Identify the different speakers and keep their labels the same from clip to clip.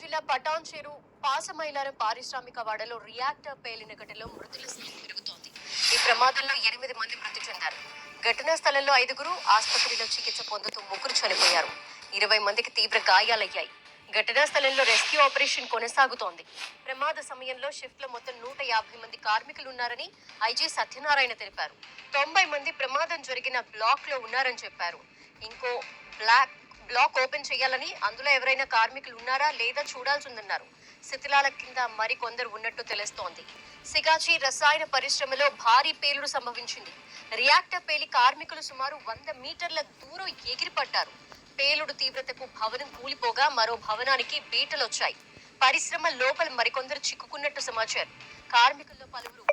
Speaker 1: జిల్లా పటాన్ చెరు పాసమైలార పారిశ్రామిక వాడలో రియాక్టర్ పేలిన ఘటనలో మృతుల సంఖ్య పెరుగుతోంది ఈ ప్రమాదంలో ఎనిమిది మంది మృతి చెందారు ఘటనా స్థలంలో ఐదుగురు ఆసుపత్రిలో చికిత్స పొందుతూ ముగ్గురు చనిపోయారు ఇరవై మందికి తీవ్ర గాయాలయ్యాయి ఘటనా స్థలంలో రెస్క్యూ ఆపరేషన్ కొనసాగుతోంది ప్రమాద సమయంలో షిఫ్ట్లో మొత్తం నూట యాభై మంది కార్మికులు ఉన్నారని ఐజీ సత్యనారాయణ తెలిపారు తొంభై మంది ప్రమాదం జరిగిన బ్లాక్లో ఉన్నారని చెప్పారు ఇంకో బ్లాక్ బ్లాక్ ఓపెన్ చేయాలని అందులో ఎవరైనా కార్మికులు ఉన్నారా లేదా చూడాల్సి ఉందన్నారు శిథిలాల కింద మరికొందరు ఉన్నట్టు తెలుస్తోంది సిగాచి రసాయన పరిశ్రమలో భారీ పేలుడు సంభవించింది రియాక్టర్ పేలి కార్మికులు సుమారు వంద మీటర్ల దూరం ఎగిరిపడ్డారు పేలుడు తీవ్రతకు భవనం కూలిపోగా మరో భవనానికి బీటలొచ్చాయి పరిశ్రమ లోపల మరికొందరు చిక్కుకున్నట్టు సమాచారం కార్మికుల్లో పలువురు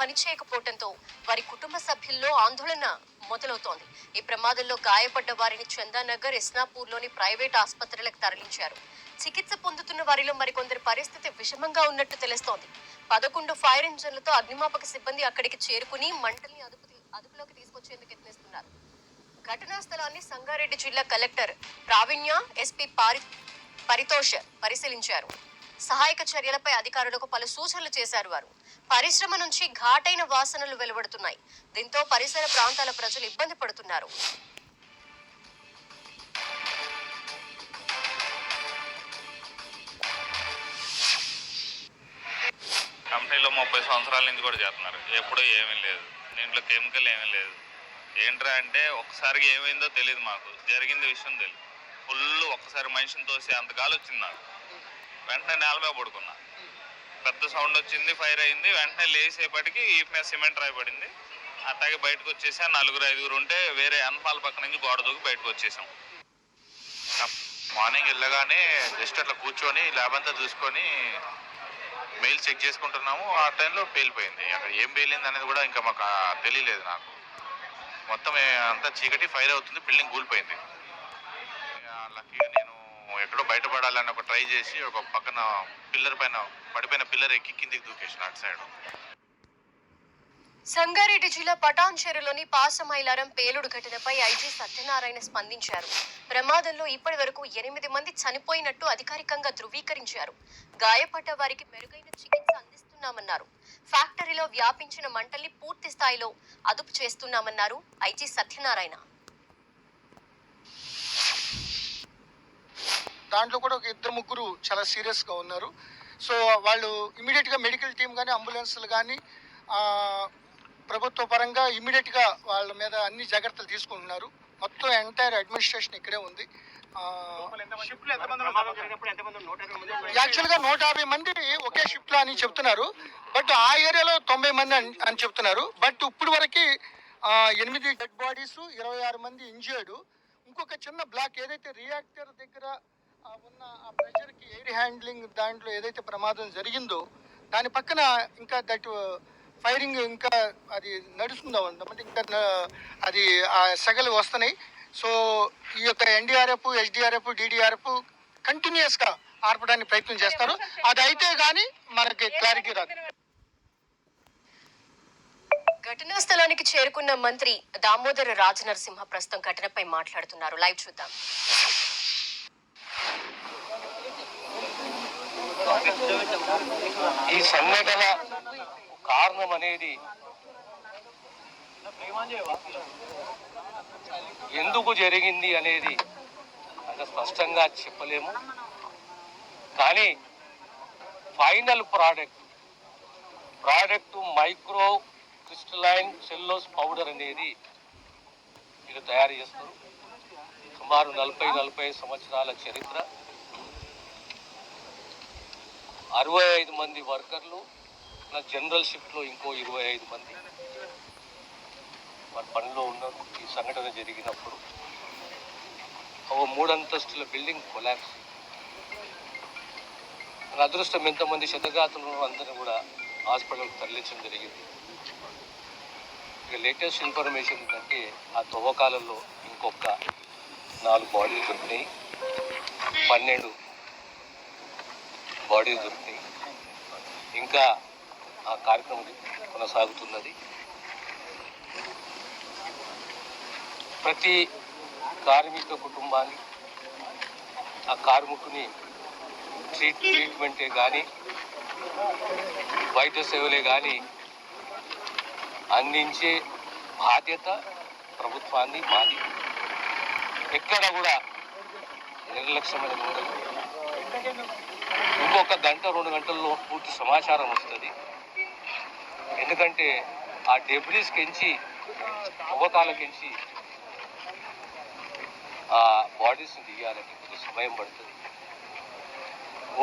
Speaker 1: పనిచేయకపోవడంతో వారి కుటుంబ సభ్యుల్లో ఆందోళన మొదలవుతోంది ఈ ప్రమాదంలో గాయపడ్డ వారిని చందానగర్ ఇస్నాపూర్లోని ప్రైవేట్ ఆసుపత్రులకు తరలించారు చికిత్స పొందుతున్న వారిలో మరికొందరి పరిస్థితి విషమంగా ఉన్నట్టు తెలుస్తోంది పదకొండు ఫైర్ ఇంజన్లతో అగ్నిమాపక సిబ్బంది అక్కడికి చేరుకుని మంటల్ని అదుపు అదుపులోకి తీసుకొచ్చేందుకు యత్నిస్తున్నారు ఘటనా స్థలాన్ని సంగారెడ్డి జిల్లా కలెక్టర్ ప్రావీణ్య ఎస్పీ పారి పరితోష్ పరిశీలించారు సహాయక చర్యలపై అధికారులకు పలు సూచనలు చేశారు వారు పరిశ్రమ నుంచి ఘాటైన వాసనలు వెలువడుతున్నాయి దీంతో పరిసర ప్రాంతాల ప్రజలు ఇబ్బంది పడుతున్నారు
Speaker 2: కంపెనీలో ముప్పై సంవత్సరాల నుంచి కూడా చేస్తున్నారు ఎప్పుడు ఏమీ లేదు దీంట్లో కెమికల్ ఏమీ లేదు ఏంట్రా అంటే ఒకసారికి ఏమైందో తెలియదు మాకు జరిగింది విషయం తెలియదు ఫుల్ ఒక్కసారి మనిషిని తోసి అంత గాలి వచ్చింది నాకు వెంటనే నేలమే పడుకున్నా పెద్ద సౌండ్ వచ్చింది ఫైర్ అయింది వెంటనే లేసేపటికి ఈ మీద సిమెంట్ రాయబడింది అట్లాగే బయటకు వచ్చేసా నలుగురు ఐదుగురు ఉంటే వేరే అన్పాల పక్క నుంచి గోడ దూకి బయటకు వచ్చేసాం మార్నింగ్ వెళ్ళగానే జస్ట్ అట్లా కూర్చొని ల్యాబ్ అంతా చూసుకొని మెయిల్ చెక్ చేసుకుంటున్నాము ఆ టైంలో పేలిపోయింది అక్కడ ఏం పేలింది అనేది కూడా ఇంకా మాకు తెలియలేదు నాకు మొత్తం అంతా చీకటి ఫైర్ అవుతుంది బిల్డింగ్ కూలిపోయింది లక్కీగా నేను ఎక్కడో బయటపడాలని ఒక ట్రై చేసి ఒక పక్కన పిల్లర్ పైన పడిపోయిన పిల్లర్ ఎక్కి కిందికి దూకేసిన అటు సైడ్
Speaker 1: సంగారెడ్డి జిల్లా పటాన్ చెరులోని పాసమైలారం పేలుడు ఘటనపై ఐజీ సత్యనారాయణ స్పందించారు ప్రమాదంలో ఇప్పటి వరకు ఎనిమిది మంది చనిపోయినట్టు అధికారికంగా ధృవీకరించారు గాయపడ్డ వారికి మెరుగైన చికిత్స అందిస్తున్నామన్నారు ఫ్యాక్టరీలో వ్యాపించిన మంటల్ని పూర్తి స్థాయిలో అదుపు చేస్తున్నామన్నారు ఐజీ సత్యనారాయణ
Speaker 3: దాంట్లో కూడా ఒక ఇద్దరు ముగ్గురు చాలా సీరియస్గా ఉన్నారు సో వాళ్ళు ఇమీడియట్గా మెడికల్ టీం కానీ అంబులెన్స్లు కానీ ప్రభుత్వ పరంగా ఇమీడియట్గా వాళ్ళ మీద అన్ని జాగ్రత్తలు తీసుకుంటున్నారు మొత్తం ఎంటైర్ అడ్మినిస్ట్రేషన్ ఇక్కడే ఉంది యాక్చువల్గా నూట యాభై మంది ఒకే షిఫ్ట్లో అని చెప్తున్నారు బట్ ఆ ఏరియాలో తొంభై మంది అని చెప్తున్నారు బట్ ఇప్పుడు వరకు ఎనిమిది డెడ్ బాడీస్ ఇరవై ఆరు మంది ఇంజర్డ్ ఇంకొక చిన్న బ్లాక్ ఏదైతే రియాక్టర్ దగ్గర ఉన్న ఆ కి ఎయిర్ హ్యాండ్లింగ్ దాంట్లో ఏదైతే ప్రమాదం జరిగిందో దాని పక్కన ఇంకా దట్ ఫైరింగ్ ఇంకా అది నడుస్తుందా ఉందన్నమాట ఇంకా అది ఆ సెగలు వస్తున్నాయి సో ఈ యొక్క ఎన్డీఆర్ఎఫ్ హెచ్డిఆర్ఎఫ్ డిడిఆర్ఎఫ్ గా ఆర్పడానికి ప్రయత్నం చేస్తారు అది అయితే కానీ మనకి క్లారిటీ రాదు
Speaker 1: ఘటనా స్థలానికి చేరుకున్న మంత్రి దామోదర రాజనరసింహ ప్రస్తుతం ఘటనపై మాట్లాడుతున్నారు లైవ్ చూద్దాం
Speaker 4: ఈ సంఘటన కారణం అనేది ఎందుకు జరిగింది అనేది అంత స్పష్టంగా చెప్పలేము కానీ final product product micro crystalline cellulose powder అనేది వీళ్ళు తయారు చేస్తారు సుమారు నలభై నలభై సంవత్సరాల చరిత్ర అరవై ఐదు మంది వర్కర్లు నా జనరల్ షిఫ్ట్లో ఇంకో ఇరవై ఐదు మంది వారి పనిలో ఉన్నారు ఈ సంఘటన జరిగినప్పుడు ఓ మూడంతస్తుల బిల్డింగ్ కొలాక్స్ నా అదృష్టం ఎంతమంది శతగాతులు అందరూ కూడా హాస్పిటల్కి తరలించడం జరిగింది ఇక లేటెస్ట్ ఇన్ఫర్మేషన్ ఏంటంటే ఆ తవ్వకాలంలో ఇంకొక నాలుగు బాడీలు దొరికినాయి పన్నెండు బాడీ దొరికినాయి ఇంకా ఆ కార్యక్రమం కొనసాగుతున్నది ప్రతి కార్మిక కుటుంబాన్ని ఆ కార్మికుని ట్రీట్ ట్రీట్మెంటే కానీ వైద్య సేవలే కానీ అందించే బాధ్యత ప్రభుత్వాన్ని మాది ఎక్కడ కూడా నిర్లక్ష్యమైన ఉండదు ఇంకొక గంట రెండు గంటల్లో పూర్తి సమాచారం వస్తుంది ఎందుకంటే ఆ డెబ్రీస్ కెంచి పొగతాల కెంచి ఆ బాడీస్ని దిగాలంటే కొద్ది సమయం పడుతుంది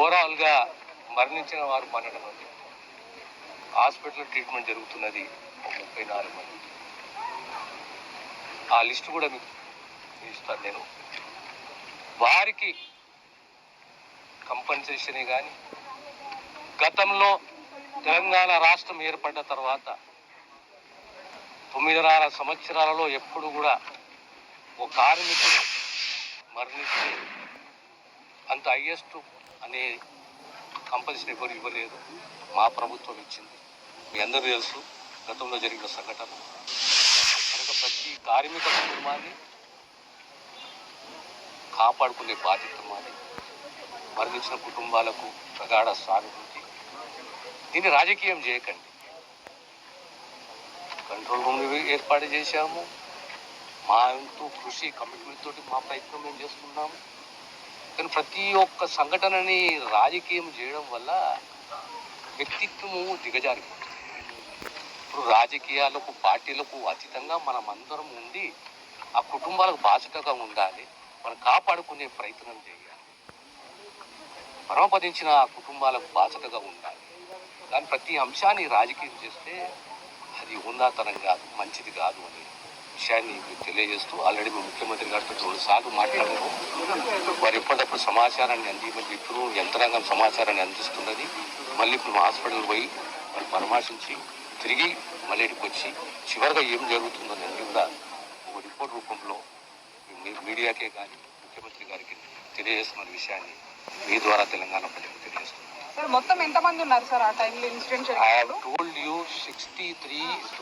Speaker 4: ఓవరాల్గా మరణించిన వారు పన్నెండు మంది హాస్పిటల్ ట్రీట్మెంట్ జరుగుతున్నది ముప్పై నాలుగు మంది ఆ లిస్టు కూడా మీకు ఇస్తాను నేను వారికి కంపెన్సేషన్ కానీ గతంలో తెలంగాణ రాష్ట్రం ఏర్పడ్డ తర్వాత తొమ్మిదిన్నర సంవత్సరాలలో ఎప్పుడు కూడా ఒక కార్మికుడు మరణిస్తే అంత హయ్యెస్ట్ అనే కంపల్సరీ ఎవరు ఇవ్వలేదు మా ప్రభుత్వం ఇచ్చింది మీ అందరూ తెలుసు గతంలో జరిగిన సంఘటన కనుక ప్రతి కార్మిక కుటుంబాన్ని కాపాడుకునే బాధ్యత మాది మరణించిన కుటుంబాలకు ప్రగాఢ సానుభూతి దీన్ని రాజకీయం చేయకండి కంట్రోల్ రూమ్ ఏర్పాటు చేశాము మా ఎంతో కృషి కమిట్మెంట్ తోటి మా ప్రయత్నం మేము చేస్తున్నాము కానీ ప్రతి ఒక్క సంఘటనని రాజకీయం చేయడం వల్ల వ్యక్తిత్వము దిగజారిపోతుంది ఇప్పుడు రాజకీయాలకు పార్టీలకు అతీతంగా మనం అందరం ఉండి ఆ కుటుంబాలకు బాధ్యతగా ఉండాలి మనం కాపాడుకునే ప్రయత్నం చేయాలి పరమపదించిన కుటుంబాలకు బాధ్యతగా ఉండాలి దాని ప్రతి అంశాన్ని రాజకీయం చేస్తే అది ఉన్నతనం కాదు మంచిది కాదు అని విషయాన్ని తెలియజేస్తూ ఆల్రెడీ మేము ముఖ్యమంత్రి గారితో రెండు సార్లు మాట్లాడాము వారు ఎప్పటికప్పుడు సమాచారాన్ని అందించమని చెప్తూ యంత్రాంగం సమాచారాన్ని అందిస్తున్నది మళ్ళీ ఇప్పుడు హాస్పిటల్ పోయి వాళ్ళు పరామర్శించి తిరిగి మళ్ళీ వచ్చి చివరిగా ఏం జరుగుతుందో అన్ని కూడా ఒక రిపోర్ట్ రూపంలో మీడియాకే కానీ ముఖ్యమంత్రి గారికి తెలియజేస్తున్న విషయాన్ని మీ ద్వారా తెలంగాణ ప్రజలకు
Speaker 1: సార్ మొత్తం ఆ టైంలో
Speaker 5: sixty three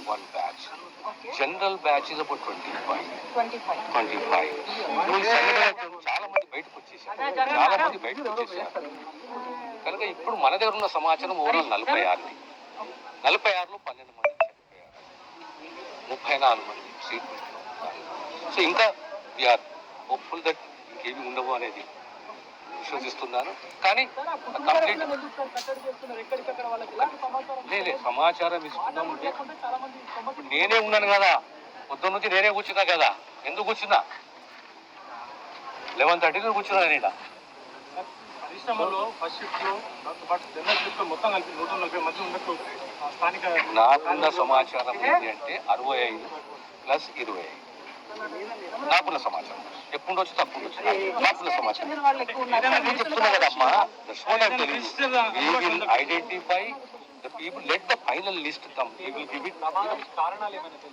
Speaker 5: one batch general batch
Speaker 1: twenty five
Speaker 5: five చాలా మంది బయటకు వచ్చేసారు చాలా మంది బయటకు వచ్చేసారు కనుక ఇప్పుడు మన దగ్గర ఉన్న సమాచారం ఓవరాల్ నలభై ఆరుది నలభై ఆరులో పన్నెండు మంది ముప్పై నాలుగు మంది సీట్ సో ఇంకా వీఆర్ హోప్ఫుల్ దట్ ఇంకేమి ఉండవు అనేది విశ్వసిస్తున్నాను కానీ కంప్లీట్ లేదు సమాచారం ఇస్తున్నాం నేనే ఉన్నాను కదా పొద్దున్న నుంచి నేనే కూర్చున్నా కదా ఎందుకు కూర్చున్నా లెవెన్ థర్టీ నుంచి కూర్చున్నా నేను పరిశ్రమలో నాకున్న సమాచారం ఏంటి అంటే అరవై ఐదు ప్లస్ ఇరవై ఐదు నాకున్న సమాచారం ఎప్పుడు వచ్చి తప్పుడు నేను చెప్తున్నా కదమ్మా identify the let the final list come we give it కారణాలు ఏమైనా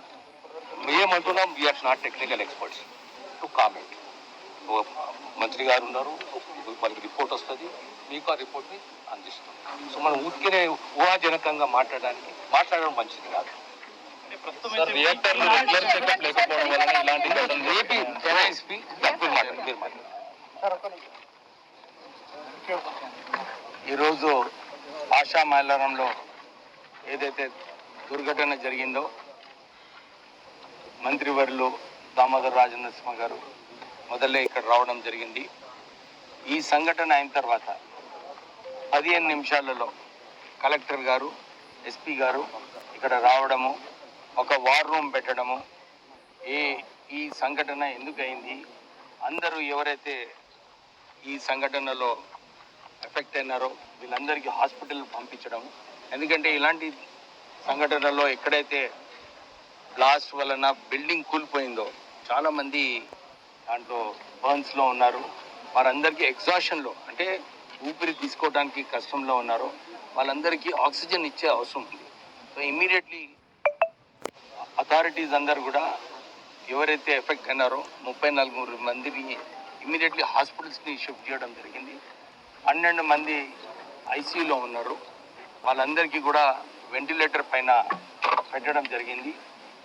Speaker 5: మేమంటున్నాం not technical experts to comment మంత్రి గారు ఉన్నారు వాళ్ళకి రిపోర్ట్ వస్తుంది మీకు ఆ రిపోర్ట్ని అందిస్తుంది సో మనం ఊరికే ఊహాజనకంగా మాట్లాడడానికి మాట్లాడడం మంచిది కాదు
Speaker 4: ఈరోజు ఆశా మైలారంలో ఏదైతే దుర్ఘటన జరిగిందో మంత్రివర్లు దామోదర్ నరసింహ గారు మొదలే ఇక్కడ రావడం జరిగింది ఈ సంఘటన అయిన తర్వాత పదిహేను నిమిషాలలో కలెక్టర్ గారు ఎస్పీ గారు ఇక్కడ రావడము ఒక వార్ రూమ్ పెట్టడము ఏ ఈ సంఘటన ఎందుకు అయింది అందరూ ఎవరైతే ఈ సంఘటనలో ఎఫెక్ట్ అయినారో వీళ్ళందరికీ హాస్పిటల్ పంపించడం ఎందుకంటే ఇలాంటి సంఘటనలో ఎక్కడైతే బ్లాస్ట్ వలన బిల్డింగ్ కూలిపోయిందో చాలామంది దాంట్లో బర్న్స్లో ఉన్నారు వారందరికీ ఎగ్జాషన్లో అంటే ఊపిరి తీసుకోవడానికి కష్టంలో ఉన్నారు వాళ్ళందరికీ ఆక్సిజన్ ఇచ్చే అవసరం ఉంది సో ఇమీడియట్లీ అథారిటీస్ అందరు కూడా ఎవరైతే ఎఫెక్ట్ అయినారో ముప్పై నలుగురు మందిని ఇమీడియట్లీ హాస్పిటల్స్ని షిఫ్ట్ చేయడం జరిగింది పన్నెండు మంది ఐసీయూలో ఉన్నారు వాళ్ళందరికీ కూడా వెంటిలేటర్ పైన పెట్టడం జరిగింది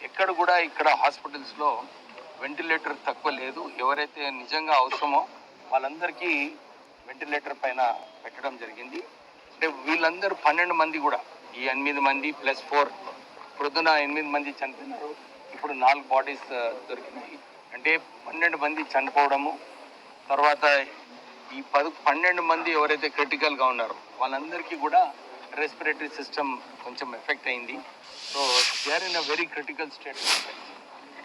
Speaker 4: ఎక్కడ కూడా ఇక్కడ హాస్పిటల్స్లో వెంటిలేటర్ తక్కువ లేదు ఎవరైతే నిజంగా అవసరమో వాళ్ళందరికీ వెంటిలేటర్ పైన పెట్టడం జరిగింది అంటే వీళ్ళందరూ పన్నెండు మంది కూడా ఈ ఎనిమిది మంది ప్లస్ ఫోర్ ప్రొద్దున ఎనిమిది మంది చనిపోయినారు ఇప్పుడు నాలుగు బాడీస్ uh, దొరికినాయి అంటే పన్నెండు మంది చనిపోవడము తర్వాత ఈ పది పన్నెండు మంది ఎవరైతే క్రిటికల్గా ఉన్నారో వాళ్ళందరికీ కూడా రెస్పిరేటరీ సిస్టమ్ కొంచెం ఎఫెక్ట్ అయింది so they in a very critical state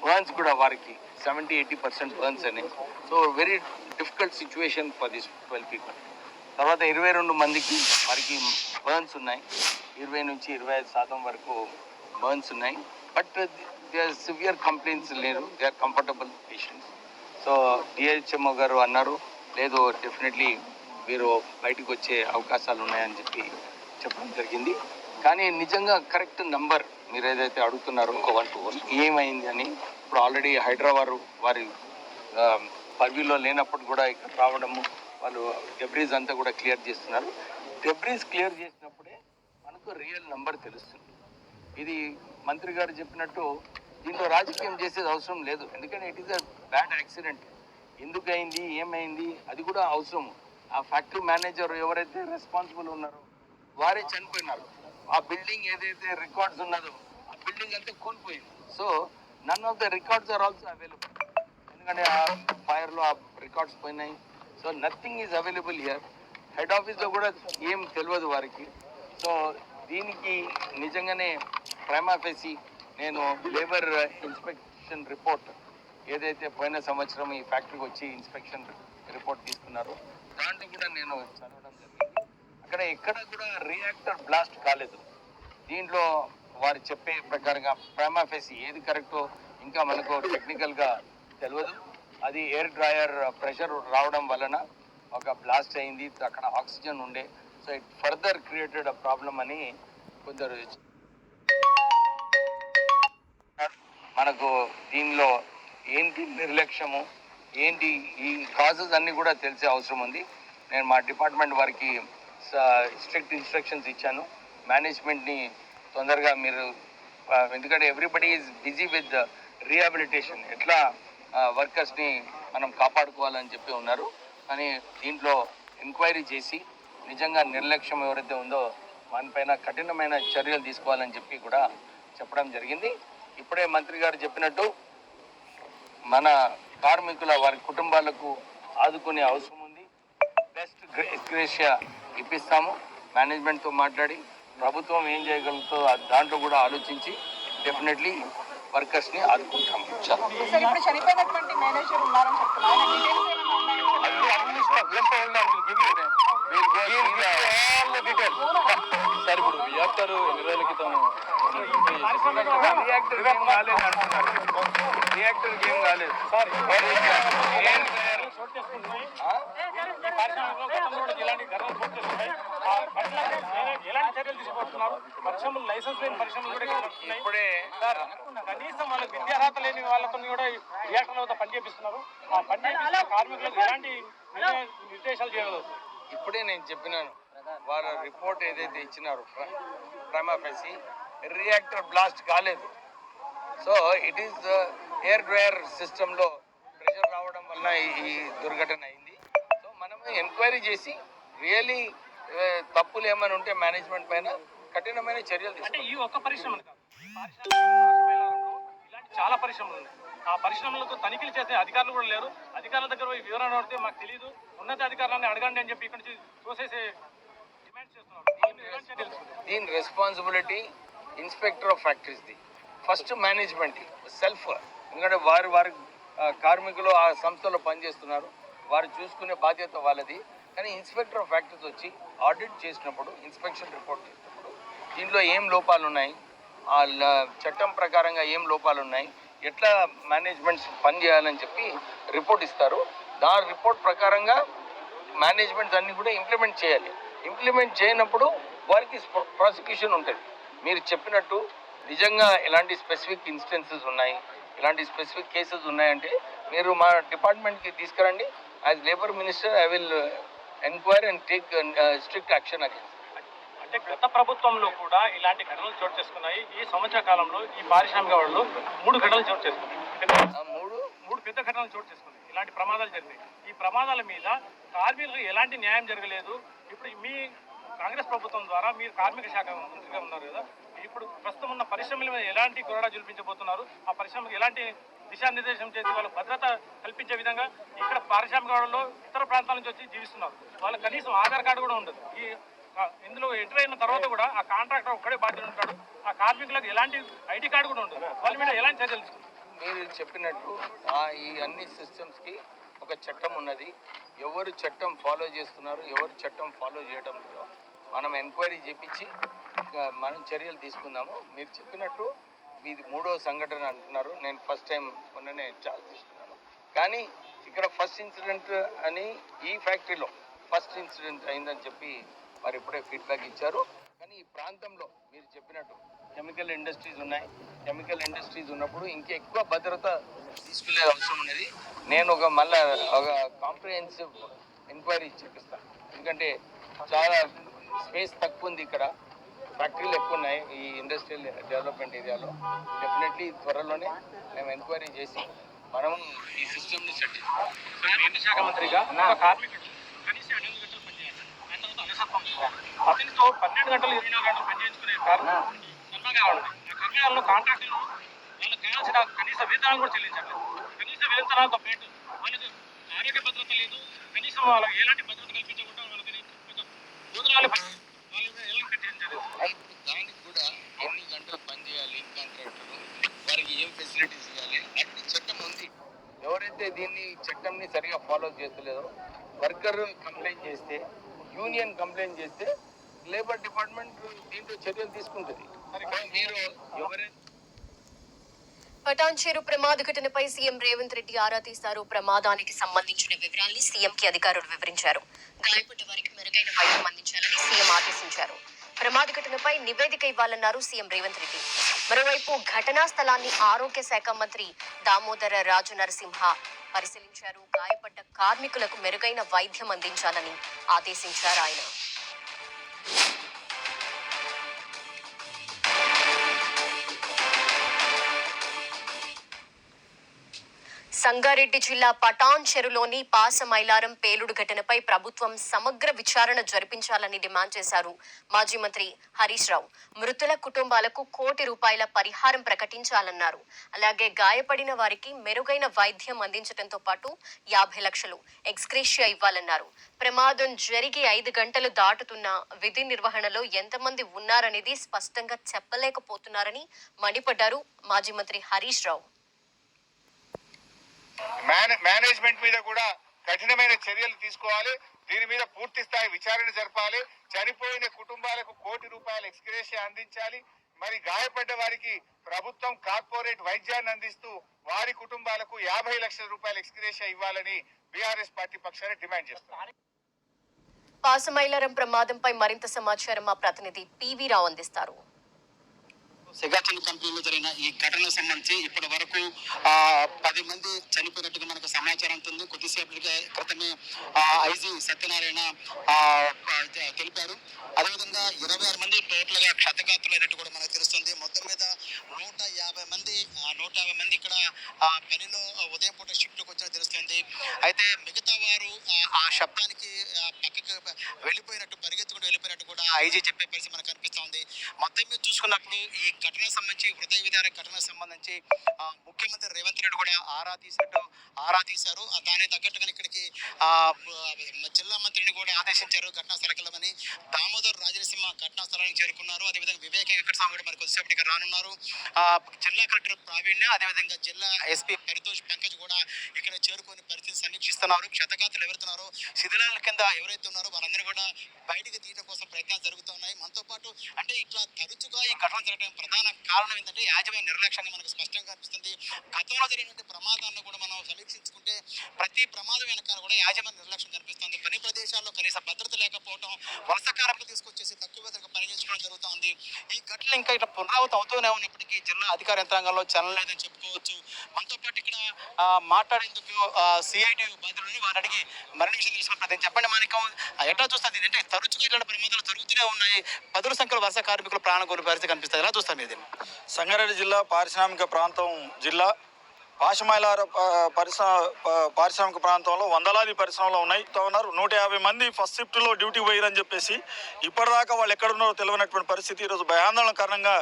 Speaker 4: burns కూడా వారికి సెవెంటీ ఎయిటీ పర్సెంట్ బర్న్స్ అని so very difficult situation for this twelve people తర్వాత ఇరవై రెండు మందికి వారికి బర్న్స్ ఉన్నాయి ఇరవై నుంచి ఇరవై ఐదు శాతం వరకు బర్న్స్ ఉన్నాయి బట్ దే సివియర్ కంప్లైంట్స్ లేరు they are comfortable patients so DHMO గారు అన్నారు లేదు డెఫినెట్లీ మీరు బయటకు వచ్చే అవకాశాలు ఉన్నాయని చెప్పి చెప్పడం జరిగింది కానీ నిజంగా కరెక్ట్ నంబర్ మీరు ఏదైతే అడుగుతున్నారో ఒక వన్ టూ వన్ ఏమైంది అని ఇప్పుడు ఆల్రెడీ హైదరాబాద్ వారి పర్వ్యూలో లేనప్పుడు కూడా ఇక్కడ రావడము వాళ్ళు డెబ్రీస్ అంతా కూడా క్లియర్ చేస్తున్నారు డెబ్రీస్ క్లియర్ చేసినప్పుడే మనకు రియల్ నంబర్ తెలుస్తుంది ఇది మంత్రి గారు చెప్పినట్టు దీంట్లో రాజకీయం చేసేది అవసరం లేదు ఎందుకంటే it is a bad accident ఎందుకు అయింది ఏమైంది అది కూడా అవసరం ఆ ఫ్యాక్టరీ మేనేజర్ ఎవరైతే రెస్పాన్సిబుల్ ఉన్నారో వారే చనిపోయినారు ఆ బిల్డింగ్ ఏదైతే రికార్డ్స్ ఉన్నదో ఆ బిల్డింగ్ అంతా కూలిపోయింది so none of the records are also available ఎందుకంటే ఆ ఫైర్లో ఆ రికార్డ్స్ పోయినాయి so nothing is available here head ఆఫీస్లో కూడా ఏం తెలియదు వారికి సో దీనికి నిజంగానే ప్రైమాఫెసి నేను లేబర్ ఇన్స్పెక్షన్ రిపోర్ట్ ఏదైతే పోయిన సంవత్సరం ఈ ఫ్యాక్టరీకి వచ్చి ఇన్స్పెక్షన్ రిపోర్ట్ తీసుకున్నారో దాంట్లో కూడా నేను చదవడం జరిగింది అక్కడ ఎక్కడ కూడా రియాక్టర్ బ్లాస్ట్ కాలేదు దీంట్లో వారు చెప్పే ప్రకారంగా ప్రైమాఫెసి ఏది కరెక్టో ఇంకా మనకు టెక్నికల్గా తెలియదు అది ఎయిర్ డ్రాయర్ ప్రెషర్ రావడం వలన ఒక బ్లాస్ట్ అయింది అక్కడ ఆక్సిజన్ ఉండే so it further created a problem అని కొందరు మనకు దీనిలో ఏంటి నిర్లక్ష్యము ఏంటి ఈ కాజెస్ అన్నీ కూడా తెలిసే అవసరం ఉంది నేను మా డిపార్ట్మెంట్ వారికి స్ట్రిక్ట్ ఇన్స్ట్రక్షన్స్ ఇచ్చాను మేనేజ్మెంట్ని తొందరగా మీరు ఎందుకంటే everybody is busy with rehabilitation ఎట్లా వర్కర్స్ని మనం కాపాడుకోవాలని చెప్పి ఉన్నారు కానీ దీంట్లో ఎంక్వైరీ చేసి నిజంగా నిర్లక్ష్యం ఎవరైతే ఉందో వానిపైన కఠినమైన చర్యలు తీసుకోవాలని చెప్పి కూడా చెప్పడం జరిగింది ఇప్పుడే మంత్రి గారు చెప్పినట్టు మన కార్మికుల వారి కుటుంబాలకు ఆదుకునే అవసరం ఉంది బెస్ట్ గ్రేషియా ఇప్పిస్తాము మేనేజ్మెంట్తో మాట్లాడి ప్రభుత్వం ఏం చేయగలుగుతో దాంట్లో కూడా ఆలోచించి డెఫినెట్లీ వర్కర్స్ని ఆదుకుంటాము చనిపోయినటువంటి సార్ ఇప్పుడు రియాక్టర్ ఎన్ని రోజుల రియాక్టర్ గేమ్ కాలేదు సార్ పరిశ్రమలు లైసెన్స్ లేని పరిశ్రమలు కూడా ఇప్పుడే కనీసం వాళ్ళ విద్యార్హత లేని వాళ్ళతో కూడా రియాక్టర్ వద్ద ఆ పని కార్మికులకు ఎలాంటి నిర్దేశాలు చేయగలదు ఇప్పుడే నేను చెప్పినాను వారు రిపోర్ట్ ఏదైతే ఇచ్చినారు ప్రైమాఫెసి రియాక్టర్ బ్లాస్ట్ కాలేదు so it is air dryer సిస్టంలో ప్రెషర్ రావడం వల్ల ఈ దుర్ఘటన అయింది సో మనము ఎంక్వైరీ చేసి రియలీ తప్పులు ఏమైనా ఉంటే మేనేజ్మెంట్ పైన కఠినమైన చర్యలు తీసుకుంటాం
Speaker 1: ఈ ఒక్క పరిశ్రమ చాలా పరిశ్రమలు ఉన్నాయి ఆ పరిశ్రమలకు తనిఖీలు చేసే అధికారులు కూడా లేరు అధికారుల దగ్గర పోయి వివరాలు పడితే మాకు తెలియదు ఉన్నత అధికారులన్నీ అడగండి అని చెప్పి ఇక్కడ నుంచి చూసేసే డిమాండ్
Speaker 4: దీని రెస్పాన్సిబిలిటీ ఇన్స్పెక్టర్ ఆఫ్ ఫ్యాక్టరీస్ది ఫస్ట్ మేనేజ్మెంట్ సెల్ఫ్ ఎందుకంటే వారు వారి కార్మికులు ఆ సంస్థలో పనిచేస్తున్నారు వారు చూసుకునే బాధ్యత వాళ్ళది కానీ ఇన్స్పెక్టర్ ఆఫ్ ఫ్యాక్టరీస్ వచ్చి ఆడిట్ చేసినప్పుడు ఇన్స్పెక్షన్ రిపోర్ట్ చేసినప్పుడు దీంట్లో ఏం లోపాలు ఉన్నాయి చట్టం ప్రకారంగా ఏం లోపాలు ఉన్నాయి ఎట్లా మేనేజ్మెంట్స్ పని చేయాలని చెప్పి రిపోర్ట్ ఇస్తారు దాని రిపోర్ట్ ప్రకారంగా మేనేజ్మెంట్స్ అన్ని కూడా ఇంప్లిమెంట్ చేయాలి ఇంప్లిమెంట్ చేయనప్పుడు వారికి ప్రాసిక్యూషన్ ఉంటుంది మీరు చెప్పినట్టు నిజంగా ఎలాంటి స్పెసిఫిక్ ఇన్స్టెన్సెస్ ఉన్నాయి ఇలాంటి స్పెసిఫిక్ కేసెస్ ఉన్నాయంటే మీరు మా డిపార్ట్మెంట్కి తీసుకురండి as labour minister I will enquire and take strict action against
Speaker 1: ఏంటంటే గత ప్రభుత్వంలో కూడా ఇలాంటి ఘటనలు చోటు చేసుకున్నాయి ఈ సంవత్సర కాలంలో ఈ పారిశ్రామిక వాళ్ళు మూడు ఘటనలు చోటు చేసుకున్నాయి మూడు మూడు పెద్ద ఘటనలు చోటు చేసుకున్నాయి ఇలాంటి ప్రమాదాలు జరిగినాయి ఈ ప్రమాదాల మీద కార్మికులకు ఎలాంటి న్యాయం జరగలేదు ఇప్పుడు మీ కాంగ్రెస్ ప్రభుత్వం ద్వారా మీరు కార్మిక శాఖ మంత్రిగా ఉన్నారు కదా ఇప్పుడు ప్రస్తుతం ఉన్న పరిశ్రమల మీద ఎలాంటి కొరడా చూపించబోతున్నారు ఆ పరిశ్రమకు ఎలాంటి దిశానిర్దేశం చేసి వాళ్ళు భద్రత కల్పించే విధంగా ఇక్కడ పారిశ్రామిక ఇతర ప్రాంతాల నుంచి వచ్చి జీవిస్తున్నారు వాళ్ళకి కనీసం ఆధార్ కార్డు కూడా ఉండదు ఈ ఇందులో ఎంటర్ అయిన తర్వాత కూడా ఆ కాంట్రాక్టర్ ఒక్కడే బాధ్యత ఉంటాడు ఆ కార్మికులకు ఎలాంటి ఐడి కార్డు కూడా ఉండదు వాళ్ళ మీద ఎలాంటి చర్యలు
Speaker 4: మీరు చెప్పినట్టు ఈ అన్ని సిస్టమ్స్కి ఒక చట్టం ఉన్నది ఎవరు చట్టం ఫాలో చేస్తున్నారు ఎవరు చట్టం ఫాలో చేయడం మనం ఎంక్వైరీ చేపించి మనం చర్యలు తీసుకుందాము మీరు చెప్పినట్టు మీది మూడో సంఘటన అంటున్నారు నేను ఫస్ట్ టైం మొన్ననే చార్జ్ తీసుకున్నాను కానీ ఇక్కడ ఫస్ట్ ఇన్సిడెంట్ అని ఈ ఫ్యాక్టరీలో ఫస్ట్ ఇన్సిడెంట్ అయిందని చెప్పి వారు ఇప్పుడే ఫీడ్బ్యాక్ ఇచ్చారు కానీ ఈ ప్రాంతంలో మీరు చెప్పినట్టు కెమికల్ ఇండస్ట్రీస్ ఉన్నాయి కెమికల్ ఇండస్ట్రీస్ ఉన్నప్పుడు ఇంకా ఎక్కువ భద్రత తీసుకునే అవసరం ఉన్నది నేను ఒక మళ్ళీ ఒక కాంప్రిహెన్సివ్ ఎంక్వైరీ చూపిస్తాను ఎందుకంటే చాలా స్పేస్ తక్కువ ఉంది ఇక్కడ ఫ్యాక్టరీలు ఎక్కువ ఉన్నాయి ఈ ఇండస్ట్రియల్ డెవలప్మెంట్ ఏరియాలో డెఫినెట్లీ త్వరలోనే మేము ఎంక్వైరీ చేసి మనం ఈ సిస్టమ్ని సెట్
Speaker 1: చేస్తాం మంత్రిగా అతనితో పన్నెండు గంటలు ఇరవై నాలుగు గంటలు పనిచేయించుకునే కారణం కర్మగారులు ఆ కర్మగారులు కాంట్రాక్టులు వాళ్ళకి కావాల్సిన కనీస వేతనాలు కూడా చెల్లించట్లేదు కనీస వేతనాలతో పాటు వాళ్ళకి ఆరోగ్య భద్రత లేదు కనీసం వాళ్ళకి ఎలాంటి భద్రత కల్పించకుండా వాళ్ళకి భోజనాలు వాళ్ళ ఎలా
Speaker 4: దానికి కూడా వారికి ఏం ఫెసిలిటీస్ ఇవ్వాలి చట్టం ఉంది ఎవరైతే దీన్ని చట్టంని సరిగా ఫాలో చేస్తలేదో వర్కర్ కంప్లైంట్ చేస్తే యూనియన్ కంప్లైంట్ చేస్తే లేబర్ డిపార్ట్మెంట్ దీంట్లో చర్యలు తీసుకుంటుంది మీరు ఎవరైనా
Speaker 1: పటాన్చేరు ప్రమాద ఘటనపై సీఎం రేవంత్ రెడ్డి ఆరా తీశారు ప్రమాదానికి సంబంధించిన వివరాల్ని కి అధికారులు వివరించారు గాయపడ్డ వారికి మెరుగైన వైద్యం అందించాలని సీఎం ఆదేశించారు ప్రమాద ఘటనపై నివేదిక ఇవ్వాలన్నారు సీఎం రేవంత్ రెడ్డి మరోవైపు ఘటనా స్థలాన్ని ఆరోగ్య శాఖ మంత్రి దామోదర రాజు నరసింహ పరిశీలించారు గాయపడ్డ కార్మికులకు మెరుగైన వైద్యం అందించాలని ఆదేశించారు ఆయన సంగారెడ్డి జిల్లా పటాన్ చెరులోని పాస మైలారం పేలుడు ఘటనపై ప్రభుత్వం సమగ్ర విచారణ జరిపించాలని డిమాండ్ చేశారు మాజీ మంత్రి హరీష్ రావు మృతుల కుటుంబాలకు కోటి రూపాయల పరిహారం ప్రకటించాలన్నారు అలాగే గాయపడిన వారికి మెరుగైన వైద్యం అందించడంతో పాటు యాభై లక్షలు ఎక్స్క్రేషియా ఇవ్వాలన్నారు ప్రమాదం జరిగి ఐదు గంటలు దాటుతున్న విధి నిర్వహణలో ఎంతమంది ఉన్నారనేది స్పష్టంగా చెప్పలేకపోతున్నారని మండిపడ్డారు మాజీ మంత్రి హరీష్ రావు
Speaker 3: మేనేజ్మెంట్ మీద కూడా కఠినమైన చర్యలు తీసుకోవాలి దీని మీద పూర్తి స్థాయి విచారణ జరపాలి చనిపోయిన కుటుంబాలకు కోటి రూపాయల ఎక్స్గ్రేషన్ అందించాలి మరి గాయపడ్డ వారికి ప్రభుత్వం కార్పొరేట్ వైద్యాన్ని అందిస్తూ వారి కుటుంబాలకు యాభై లక్షల రూపాయల ఎక్స్గ్రేషన్ ఇవ్వాలని బీఆర్ఎస్ పార్టీ పక్షాన్ని డిమాండ్ చేస్తారు
Speaker 1: పాసమైలారం ప్రమాదంపై మరింత సమాచారం మా ప్రతినిధి పివి రావు అందిస్తారు
Speaker 3: సెగాచిన్ కంపెనీలో జరిగిన ఈ ఘటనకు సంబంధించి ఇప్పటి వరకు పది మంది చనిపోయినట్టుగా మనకు సమాచారం ఉంటుంది కొద్దిసేపటి క్రితమే ఐజీ సత్యనారాయణ తెలిపారు అదేవిధంగా ఇరవై ఆరు మంది టోటల్ గా కూడా మనకు తెలుస్తుంది మొత్తం మీద నూట యాభై మంది నూట యాభై మంది ఇక్కడ పనిలో ఉదయం పూట షిఫ్ట్కి వచ్చినట్టు తెలుస్తుంది అయితే మిగతా వారు ఆ శబ్ద చూసుకున్నప్పుడు ఈ ఘటన సంబంధించి హృదయ విధాన ఘటన సంబంధించి ముఖ్యమంత్రి రేవంత్ రెడ్డి కూడా ఆరా తీసినట్టు ఆరా తీశారు దాని తగ్గట్టుగా ఇక్కడికి జిల్లా మంత్రిని కూడా ఆదేశించారు ఘటనా స్థలకెళ్ళమని దామోదర్ రాజనసింహ ఘటనా స్థలానికి చేరుకున్నారు అదేవిధంగా వివేక వెంకట స్వామి కూడా మరి కొద్దిసేపటికి రానున్నారు జిల్లా కలెక్టర్ ప్రావీణ్య అదేవిధంగా జిల్లా ఎస్పీ పరితోష్ పంకజ్ కూడా ఇక్కడ చేరుకొని పరిస్థితి సమీక్షిస్తున్నారు క్షతగాతులు ఎవరుతున్నారు శిథిలాల కింద ఎవరైతే ఉన్నారో వారందరూ కూడా బయటకు తీయడం కోసం ప్రయత్నాలు జరుగుతున్నారు కారణం ఏంటంటే యాజమాన్య నిర్లక్ష్యాన్ని మనకు స్పష్టంగా కనిపిస్తుంది గతంలో జరిగినటువంటి ప్రమాదాలను కూడా మనం సమీక్షించుకుంటే ప్రతి ప్రమాదం వెనకాల కూడా యాజమాన్య నిర్లక్ష్యం కనిపిస్తుంది పని ప్రదేశాల్లో కనీస భద్రత లేకపోవడం వలస కార్మికులు తీసుకొచ్చేసి తక్కువ భద్రత పనిచేసుకోవడం జరుగుతుంది ఈ ఘటనలు ఇంకా ఇట్లా పునరావృతం అవుతూనే ఉన్నప్పటికీ జిల్లా అధికార యంత్రాంగంలో చలనం చెప్పుకోవచ్చు మనతో పాటు ఇక్కడ మాట్లాడేందుకు సిఐటి బాధ్యులని వారు అడిగి మరిన్ని విషయం తెలుసుకుంటారు చెప్పండి మనకి ఎట్లా చూస్తుంది అంటే తరచు అధికంగా ఉన్నాయి పదుల సంఖ్యలో వరుస కార్మికులు ప్రాణకోల్పోయే పరిస్థితి కనిపిస్తుంది ఎలా చూస్తాం మీద
Speaker 6: సంగారెడ్డి జిల్లా పారిశ్రామిక ప్రాంతం జిల్లా పాశమైల పరిశ్రమ పారిశ్రామిక ప్రాంతంలో వందలాది పరిశ్రమలు ఉన్నాయి ఉన్నారు నూట యాభై మంది ఫస్ట్ షిఫ్ట్లో డ్యూటీ పోయారని చెప్పేసి ఇప్పటిదాకా వాళ్ళు ఎక్కడున్నారో తెలియనటువంటి పరిస్థితి ఈరోజు భయాందోళన కారణంగా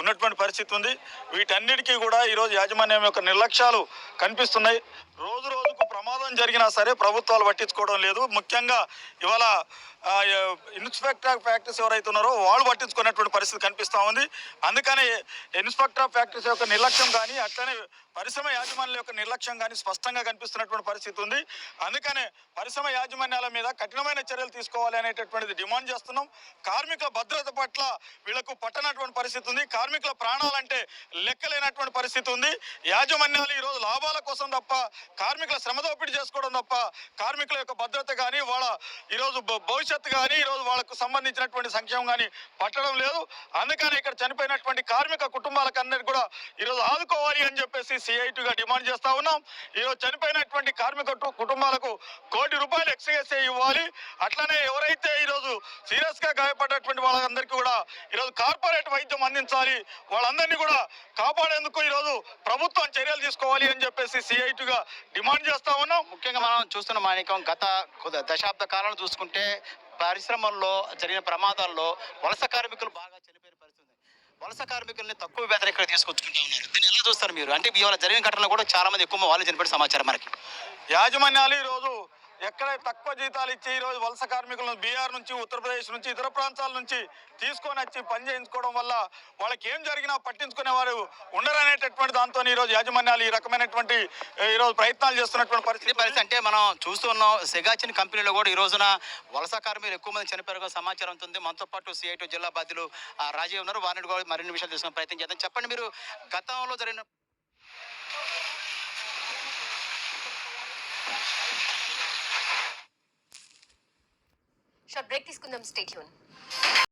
Speaker 6: ఉన్నటువంటి పరిస్థితి ఉంది వీటన్నిటికీ కూడా ఈరోజు యాజమాన్యం యొక్క నిర్లక్ష్యాలు కనిపిస్తున్నాయి రోజు రోజుకు ప్రమాదం జరిగినా సరే ప్రభుత్వాలు పట్టించుకోవడం లేదు ముఖ్యంగా ఇవాళ ఇన్స్పెక్టర్ ఆఫ్ ఫ్యాక్టరీస్ ఎవరైతే ఉన్నారో వాళ్ళు పట్టించుకునేటువంటి పరిస్థితి కనిపిస్తూ ఉంది అందుకని ఇన్స్పెక్టర్ ఆఫ్ ఫ్యాక్టరీస్ యొక్క నిర్లక్ష్యం కానీ అట్లనే పరిశ్రమ యాజమాన్యాల యొక్క నిర్లక్ష్యం కానీ స్పష్టంగా కనిపిస్తున్నటువంటి పరిస్థితి ఉంది అందుకనే పరిశ్రమ యాజమాన్యాల మీద కఠినమైన చర్యలు తీసుకోవాలి అనేటటువంటిది డిమాండ్ చేస్తున్నాం కార్మికుల భద్రత పట్ల వీళ్లకు పట్టనటువంటి పరిస్థితి ఉంది కార్మికుల ప్రాణాలంటే లెక్కలేనటువంటి పరిస్థితి ఉంది యాజమాన్యాలు ఈరోజు లాభాల కోసం తప్ప కార్మికుల శ్రమ దోపిడి చేసుకోవడం తప్ప కార్మికుల యొక్క భద్రత కానీ వాళ్ళ ఈరోజు భవిష్యత్తు కానీ ఈరోజు వాళ్ళకు సంబంధించినటువంటి సంక్షేమం కానీ పట్టడం లేదు అందుకని ఇక్కడ చనిపోయినటువంటి కార్మిక అందరికీ కూడా ఈరోజు ఆదుకోవాలి అని చెప్పేసి సిఐటిగా డిమాండ్ చేస్తా ఉన్నాం ఈరోజు చనిపోయినటువంటి కార్మిక కుటుంబాలకు కోటి రూపాయలు ఎక్స్ఎస్ఏ ఇవ్వాలి అట్లనే ఎవరైతే ఈరోజు గా గాయపడ్డటువంటి వాళ్ళందరికీ కూడా ఈరోజు కార్పొరేట్ వైద్యం అందించాలి వాళ్ళందరినీ కూడా కాపాడేందుకు ఈరోజు ప్రభుత్వం చర్యలు తీసుకోవాలి అని చెప్పేసి సిఐటిగా డిమాండ్ చేస్తూ ఉన్నాం ముఖ్యంగా
Speaker 1: మనం చూస్తున్న మాణికం గత దశాబ్ద కాలంలో చూసుకుంటే పరిశ్రమల్లో జరిగిన ప్రమాదాల్లో వలస కార్మికులు బాగా చనిపోయిన పరిస్థితి వలస కార్మికుల్ని తక్కువ వేతన ఇక్కడ తీసుకొచ్చుకుంటూ ఉన్నారు దీన్ని ఎలా చూస్తారు మీరు అంటే ఇవాళ జరిగిన ఘటన కూడా చాలా మంది ఎక్కువ వాళ్ళు చనిపోయిన సమాచారం మనకి
Speaker 6: యాజమాన్యాలు ఈరోజు ఎక్కడ తక్కువ జీతాలు ఇచ్చి ఈరోజు వలస కార్మికులను బీహార్ నుంచి ఉత్తరప్రదేశ్ నుంచి ఇతర ప్రాంతాల నుంచి తీసుకొని వచ్చి పని చేయించుకోవడం వల్ల వాళ్ళకి ఏం జరిగినా పట్టించుకునే వారు ఉండరనేటటువంటి దాంతో ఈరోజు యాజమాన్యాలు ఈ రకమైనటువంటి ఈరోజు ప్రయత్నాలు చేస్తున్నటువంటి
Speaker 1: పరిస్థితి పరిస్థితి అంటే మనం చూస్తున్నాం సెగాచిన్ కంపెనీలో కూడా ఈ రోజున వలస కార్మికులు ఎక్కువ మంది చనిపోయారు సమాచారం ఉంటుంది మనతో పాటు సిఐటి జిల్లా బాధ్యులు రాజీవ్ ఉన్నారు వారిని కూడా మరిన్ని విషయాలు తీసుకునే ప్రయత్నం చేద్దాం చెప్పండి మీరు గతంలో జరిగిన షార్ట్ బ్రేక్ తీసుకుందాం స్టేట్ యూన్